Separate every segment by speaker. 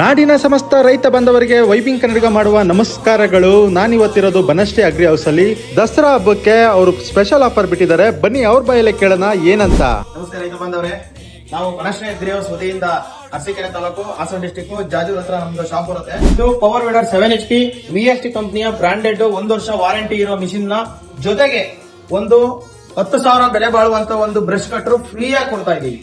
Speaker 1: ನಾಡಿನ ಸಮಸ್ತ ರೈತ ಬಂದವರಿಗೆ ವೈಬಿಂಗ್ ಕನ್ನಡಿಗ ಮಾಡುವ ನಮಸ್ಕಾರಗಳು. ನಾನಿವತ್ತಿರೋದು ಬನಶ್ರೀ ಅಗ್ರಿ ಹೌಸ್ ಅಲ್ಲಿ. ದಸರಾ ಹಬ್ಬಕ್ಕೆ ಅವರು ಸ್ಪೆಷಲ್ ಆಫರ್ ಬಿಟ್ಟಿದ್ದಾರೆ. ಬನ್ನಿ ಅವ್ರ ಬಾಯಲ್ಲಿ ಕೇಳೋಣ ಏನಂತ.
Speaker 2: ನಮಸ್ಕಾರ ರೈತ ಬಂಧವರೇ. ನಾವು ಬನಶ್ರೀ ಹೌಸ್ ವತಿಯಿಂದ ಅರಸೀಕೆರೆ ತಾಲೂಕು, ಹಾಸನ ಡಿಸ್ಟಿಕ್ ಜಾಜೂರ್ ಹತ್ರ ನಮ್ದು ಶಾಪ್ ಬರುತ್ತೆ. ಇದು power weeder seven H P V S T ಕಂಪನಿಯ ಬ್ರಾಂಡೆಡ್ ಒಂದು ವರ್ಷ ವಾರಂಟಿ ಇರೋ ಮಿಷಿನ್ನ ಜೊತೆಗೆ ಒಂದು ಹತ್ತು ಸಾವಿರ ಬೆಲೆ ಬಾಳುವಂತ ಒಂದು ಬ್ರಷ್ ಕಟ್ರು ಫ್ರೀ ಆಗಿ ಕೊಡ್ತಾ ಇದೀವಿ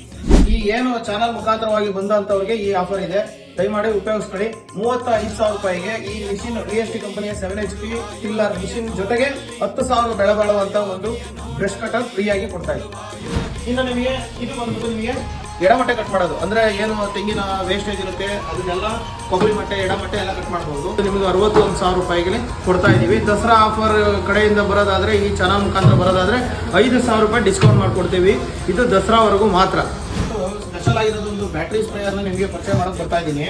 Speaker 2: ಈ ಏನು ಚಾನಲ್ ಮುಖಾಂತರವಾಗಿ ಬಂದಂತವ್ರಿಗೆ ಈ ಆಫರ್ ಇದೆ. ದಯಮಾಡಿ ಉಪಯೋಗಿಸ್ಕೊಳ್ಳಿ. ಮೂವತ್ತ ಐದು ಸಾವಿರ ರೂಪಾಯಿಗೆ ಈ ಮಿಷಿನ್ ವಿ ಎಸ್ ಟಿ ಕಂಪನಿಯ seven H P tiller machine ಜೊತೆಗೆ ಹತ್ತು ಸಾವಿರ ಬೆಳೆ ಬಾಳುವಂತ ಒಂದು ಬ್ರಷ್ ಕಟರ್ ಫ್ರೀ ಆಗಿ ಕೊಡ್ತಾ ಇದ್ದೀವಿ ಇನ್ನು ನಿಮಗೆ, ಇದು ಬಂದ್ಬಿಟ್ಟು ನಿಮಗೆ ಎಡಮಟ್ಟೆ ಕಟ್ ಮಾಡೋದು. ಅಂದ್ರೆ ಏನು, ತೆಂಗಿನ ವೇಸ್ಟೇಜ್ ಇರುತ್ತೆ, ಅದನ್ನೆಲ್ಲ ಕೊಬ್ಬರಿ ಮಟ್ಟೆ, ಎಡಮಟ್ಟೆ ಎಲ್ಲ ಕಟ್ ಮಾಡಬಹುದು ನಿಮಗೆ ಅರವತ್ತೊಂದು ಸಾವಿರ ರೂಪಾಯಿಗೆ ಕೊಡ್ತಾ ಇದೀವಿ ದಸರಾ ಆಫರ್ ಕಡೆಯಿಂದ ಬರೋದಾದ್ರೆ, ಈ ಚೆನ್ನಾಗಿ ಮುಖಾಂತರ ಬರೋದಾದ್ರೆ ಐದು ಸಾವಿರ ರೂಪಾಯಿ ಡಿಸ್ಕೌಂಟ್ ಮಾಡಿಕೊಡ್ತೀವಿ. ಇದು ದಸರಾವರೆಗೂ ಮಾತ್ರ. ಸ್ಪೆಷಲ್ ಆಗಿರೋದು ಒಂದು ಬ್ಯಾಟ್ರಿ ಸ್ಪ್ರೇಯರ್ ನಿಮಗೆ ಪರಿಚಯ ಮಾಡಕ್ ಬರ್ತಾ ಇದ್ದೀನಿ.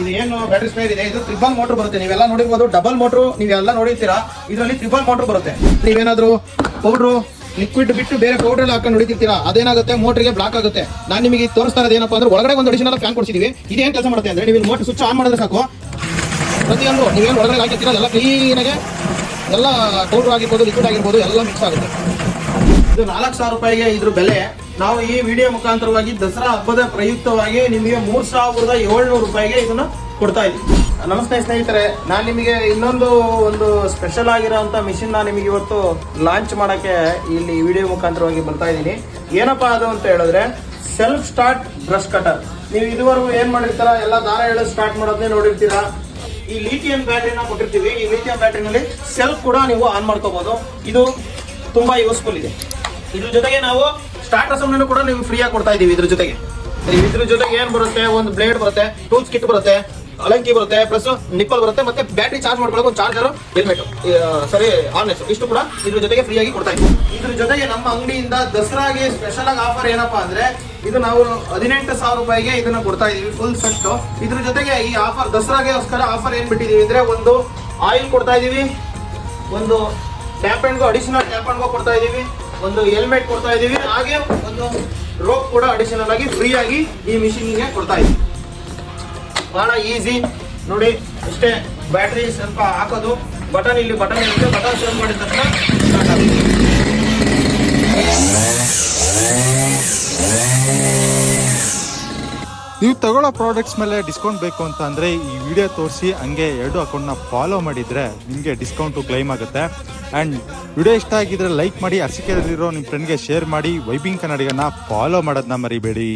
Speaker 2: ಇದು ಏನು ಬ್ಯಾಟ್ರಿ ಸ್ಪ್ರೇಯರ್ ಇದೆ? ಇದು ತ್ರಿಬಲ್ ಮೋಟರ್ ಬರುತ್ತೆ. ನೀವೆಲ್ಲ ನೋಡಿರ್ಬೋದು ಡಬಲ್ ಮೋಟರ್ ನೀವೆಲ್ಲ ನೋಡಿರ್ತೀರಾ? ಇದರಲ್ಲಿ ತ್ರಿಬಲ್ ಮೋಟರ್ ಬರುತ್ತೆ. ನೀವೇನಾದ್ರು ಪೌಡ್ರು ಲಿಕ್ವಿಡ್ ಬಿಟ್ಟು ಬೇರೆ ಪೌಡರ್ ಎಲ್ಲ ಹಾಕೊಂಡು ಹೊಡಿತಿರ್ತೀರಾ? ಅದೇನಾಗುತ್ತೆ? ಮೋಟರ್ಗೆ ಬ್ಲಾಕ್ ಆಗುತ್ತೆ. ನಾನು ನಿಮಗೆ ತೋರಿಸ್ತಾ ಏನಪ್ಪಾ ಅಂದ್ರೆ ಒಳಗಡೆ ಒಂದು ಅಡಿಷನಲ್ ಫ್ಯಾನ್ ಕೊಡ್ಸಿದೀವಿ. ಇದೇನ್ ಕೆಲಸ ಮಾಡುತ್ತೆ ಅಂದ್ರೆ ನೀವು ಮೋಟರ್ ಸ್ವಿಚ್ ಆನ್ ಮಾಡಿದ್ರೆ ಸಾಕು. ಪ್ರತಿಯೊಂದು ನೀವೇನು ಒಳಗಡೆ ಹಾಕಿರ್ತೀರಾ? ಎಲ್ಲ ಕ್ಲೀನಾಗೆ ಎಲ್ಲ ಪೌಡರ್ ಆಗಿರ್ಬೋದು ಲಿಕ್ವಿಡ್ ಆಗಿರ್ಬೋದು, ಎಲ್ಲ ಮಿಕ್ಸ್ ಆಗುತ್ತೆ. ಇದು ನಾಲ್ಕು ಸಾವಿರ ರೂಪಾಯಿಗೆ ಇದ್ರ ಬೆಲೆ. ನಾವು ಈ ವಿಡಿಯೋ ಮುಖಾಂತರವಾಗಿ ದಸರಾ ಹಬ್ಬದ ಪ್ರಯುಕ್ತವಾಗಿ ನಿಮಗೆ ಮೂರ್ ಸಾವಿರದ ಏಳ್ನೂರು ರೂಪಾಯಿಗೆ ಇದನ್ನ ಕೊಡ್ತಾ ಇದ್ದೀವಿ. ನಮಸ್ತೆ ಸ್ನೇಹಿತರೆ, ನಾನು ನಿಮಗೆ ಇನ್ನೊಂದು ಒಂದು ಸ್ಪೆಷಲ್ ಆಗಿರೋಂಥ ಮಿಷಿನ್ ನಾನು ನಿಮಗೆ ಇವತ್ತು ಲಾಂಚ್ ಮಾಡಕ್ಕೆ ಇಲ್ಲಿ ವಿಡಿಯೋ ಮುಖಾಂತರವಾಗಿ ಬರ್ತಾ ಇದ್ದೀನಿ. ಏನಪ್ಪಾ ಅದು ಅಂತ ಹೇಳಿದ್ರೆ ಸೆಲ್ಫ್ ಸ್ಟಾರ್ಟ್ ಬ್ರಷ್ ಕಟರ್ ನೀವು ಇದುವರೆಗೂ ಏನು ಮಾಡಿರ್ತೀರ, ಎಲ್ಲ ದಾರ ಎಳೆದು ಸ್ಟಾರ್ಟ್ ಮಾಡೋದನ್ನೇ ನೋಡಿರ್ತೀರಾ. ಈ ಲಿಥಿಯಂ ಬ್ಯಾಟ್ರಿನ ಕೊಟ್ಟಿರ್ತೀವಿ. ಈ ಲಿಥಿಯಂ ಬ್ಯಾಟ್ರಿನಲ್ಲಿ ಸೆಲ್ಫ್ ಕೂಡ ನೀವು ಆನ್ ಮಾಡ್ಕೋಬಹುದು ಇದು ತುಂಬಾ ಯೂಸ್ಫುಲ್ ಇದೆ. ಇದ್ರ ಜೊತೆಗೆ ನಾವು ಸ್ಟಾರ್ಟರ್ ಅನ್ನು ಕೂಡ ನೀವು ಫ್ರೀ ಆಗಿ ಕೊಡ್ತಾ ಇದೀವಿ ಇದ್ರ ಜೊತೆಗೆ. ಇದ್ರ ಜೊತೆಗೆ ಏನ್ ಬರುತ್ತೆ? ಒಂದು ಬ್ಲೇಡ್ ಬರುತ್ತೆ ಟೂಲ್ಸ್ ಕಿಟ್ ಬರುತ್ತೆ, ಅಲಂಕಿ ಬರುತ್ತೆ ಪ್ಲಸ್ ನಿಪ್ಪಲ್ ಬರುತ್ತೆ, ಮತ್ತೆ ಬ್ಯಾಟ್ರಿ ಚಾರ್ಜ್ ಮಾಡ್ಕೊಳ್ಳೋಕೆ ಒಂದು ಚಾರ್ಜರ್ ಹೆಲ್ಮೆಟ್ ಸರಿ ಆರ್ನೆಸ್ ಇಷ್ಟು ಕೂಡ ಇದ್ರ ಜೊತೆಗೆ ಫ್ರೀ ಆಗಿ ಕೊಡ್ತಾ ಇದ್ದೀವಿ. ಇದ್ರ ಜೊತೆಗೆ ನಮ್ಮ ಅಂಗಡಿಯಿಂದ ದಸರಾಗೆ ಸ್ಪೆಷಲ್ ಆಗಿ ಆಫರ್ ಏನಪ್ಪಾ ಅಂದ್ರೆ, ಇದು ನಾವು ಹದಿನೆಂಟು ಸಾವಿರ ರೂಪಾಯಿಗೆ ಇದನ್ನ ಕೊಡ್ತಾ ಇದೀವಿ ಫುಲ್ ಸೆಟ್ ಇದ್ರ ಜೊತೆಗೆ ಈ ಆಫರ್ ದಸರಾಗೆಗೋಸ್ಕರ ಆಫರ್ ಏನ್ ಬಿಟ್ಟಿದೀವಿ ಅಂದ್ರೆ, ಒಂದು ಆಯಿಲ್ ಕೊಡ್ತಾ ಇದೀವಿ ಒಂದು ಟ್ಯಾಪ್ ಅಂಡ್ಗೂ ಅಡಿಷನಲ್ ಟ್ಯಾಪ್ ಅಂಡ್ಗೂ ಕೊಡ್ತಾ ಇದೀವಿ ಒಂದು ಹೆಲ್ಮೆಟ್ ಕೊಡ್ತಾ ಇದೀವಿ ಹಾಗೆ ಒಂದು ರೋಪ್ ಕೂಡ ಅಡಿಷನಲ್ ಆಗಿ ಫ್ರೀ ಆಗಿ ಈ ಮಿಷಿನ್ಗೆ ಕೊಡ್ತಾ ಇದೀವಿ ಬಹಳ ಈಸಿ ನೋಡಿ ಅಷ್ಟೇ ಬ್ಯಾಟ್ರಿ ಸ್ವಲ್ಪ ಹಾಕೋದು. ಬಟನ್ ಇಲ್ಲಿ ಬಟನ್ ಇರುತ್ತೆ ಬಟನ್ ಸೇವ್ ಮಾಡಿದ ತಕ್ಷಣ start ಆಗುತ್ತೆ.
Speaker 1: ನೀವು ತಗೊಳ್ಳೋ ಪ್ರಾಡಕ್ಟ್ಸ್ ಮೇಲೆ ಡಿಸ್ಕೌಂಟ್ ಬೇಕು ಅಂತ ಅಂದರೆ ಈ ವಿಡಿಯೋ ತೋರಿಸಿ, ಹಂಗೆ ಎರಡು ಅಕೌಂಟ್ನ ಫಾಲೋ ಮಾಡಿದರೆ ನಿಮಗೆ ಡಿಸ್ಕೌಂಟು ಕ್ಲೈಮ್ ಆಗುತ್ತೆ. ಆ್ಯಂಡ್ ವಿಡಿಯೋ ಇಷ್ಟ ಆಗಿದ್ರೆ ಲೈಕ್ ಮಾಡಿ ಅರ್ಸಿಕೆಯಲ್ಲಿರೋ ನಿಮ್ಮ ಫ್ರೆಂಡ್ಗೆ ಶೇರ್ ಮಾಡಿ ವೈಬಿಂಗ್ ಕನ್ನಡಿಗನ ಫಾಲೋ ಮಾಡೋದನ್ನ ಮರಿಬೇಡಿ.